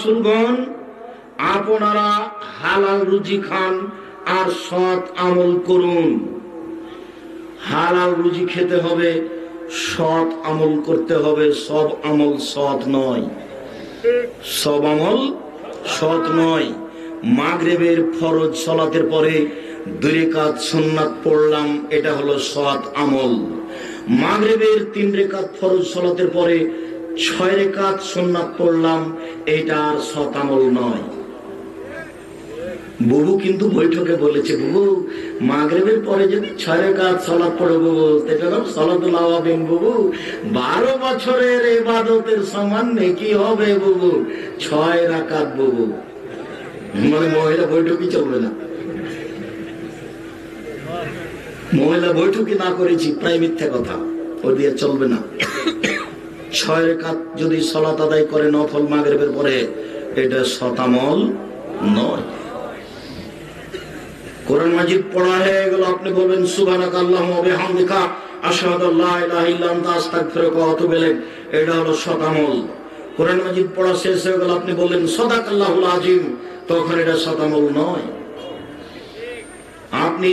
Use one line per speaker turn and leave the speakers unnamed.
রাসুলগণ আপনারা হালাল রুজি খান আর সৎ আমল করুন। হালাল রুজি খেতে হবে, সৎ আমল করতে হবে, সব আমল সৎ নয়। সব আমল সৎ নয়। মাগরেবের ফরজ সলাতের পরে দুই রেখাত সুন্নাত পড়লাম, এটা হলো সৎ আমল। মাগরেবের তিন রেখাত ফরজ সলাতের পরে ছয় রেখাত সুন্নাত পড়লাম এটা আর আমল নয়। বুবু কিন্তু বৈঠকে বলেছে, বুবু, মাগরেবের পরে যদি ছয় রেখাত সলাৎ পড়ে বুবু বুবু, বারো বছরের এবাদতের সমান নেকি হবে বুবু, ছয় রাকাত বুবু। মানে মহিলা বৈঠকই চলবে না। মহিলা বৈঠকই না করেছি, প্রায় মিথ্যা কথা, ও দিয়ে চলবে না। ছয় রেখাত যদি সলাত আদায় করে নফল মাগরেবের পরে, এটা শতামল নয়। কোরআন মাজিদ পড়া হয়ে গেল, আপনি বলবেন, সুবহানাক আল্লাহুম্মা ওয়া বিহামদিকা, আশহাদু আল্লা ইলাহা ইল্লা আনতা ওয়া আতুবু ইলাইক। এটা হলো শতামল কোরআন মাজিদ পড়া শেষ হয়ে গেল, আপনি বললেন, সাদাকাল্লাহুল আজিম, তখন এটা শতামল নয়। আপনি